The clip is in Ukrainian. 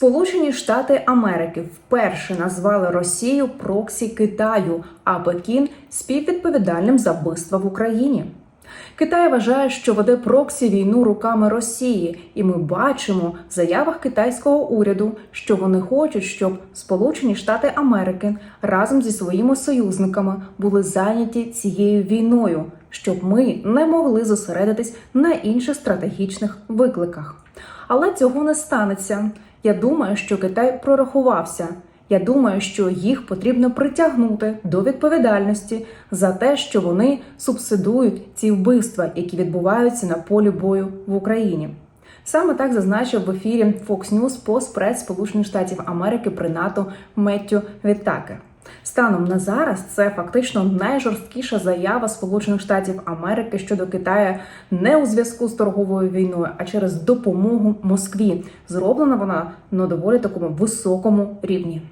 Сполучені Штати Америки вперше назвали Росію проксі Китаю, а Пекін співвідповідальним за вбивства в Україні. Китай вважає, що веде проксі війну руками Росії, і ми бачимо в заявах китайського уряду, що вони хочуть, щоб Сполучені Штати Америки разом зі своїми союзниками були зайняті цією війною, щоб ми не могли зосередитись на інших стратегічних викликах. Але цього не станеться. Я думаю, що Китай прорахувався. Я думаю, що їх потрібно притягнути до відповідальності за те, що вони субсидують ці вбивства, які відбуваються на полі бою в Україні. Саме так зазначив в ефірі Fox News постпрес Сполучених Штатів Америки при НАТО Меттю Віттакер. Станом на зараз це фактично найжорсткіша заява Сполучених Штатів Америки щодо Китаю не у зв'язку з торговою війною, а через допомогу Москві. Зроблена вона на доволі такому високому рівні.